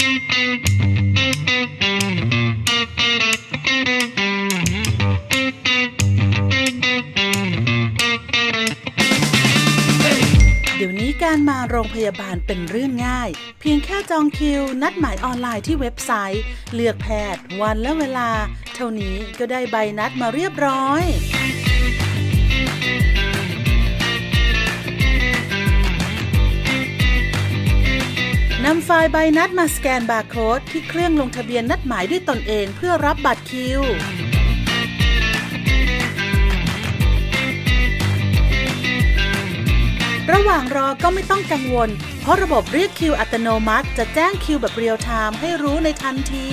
เดี๋ยวนี้การมาโรงพยาบาลเป็นเรื่องง่าย เพียงแค่จองคิว นัดหมายออนไลน์ที่เว็บไซต์ เลือกแพทย์ วันและเวลา เท่านี้ก็ได้ใบนัดมาเรียบร้อย นำไฟล์ใบนัดมาสแกนบาร์โค้ดที่เครื่องลงทะเบียนนัดหมายด้วยตนเองเพื่อรับบัตรคิวระหว่างรอก็ไม่ต้องกังวล เพราะระบบเรียกคิวอัตโนมัติ จะแจ้งคิวแบบเรียลไทม์ให้รู้ในทันที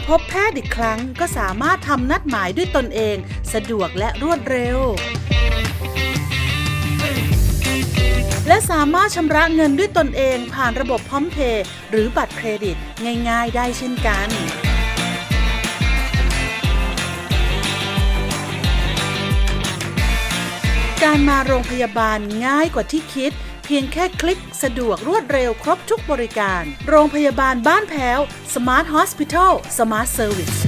มาพบแพทย์อีกครั้งก็สามารถทำนัดหมายด้วยตนเอง สะดวกและรวดเร็ว และสามารถชำระเงินด้วยตนเองผ่านระบบพร้อมเพย์หรือบัตรเครดิตง่าย ๆ ได้เช่นกันการมาโรงพยาบาลง่ายกว่าที่คิด พียงแค่คลิกสะดวกรวดเร็วครบทุกบริการ โรงพยาบาลบ้านแพ้ว Smart Hospital Smart Service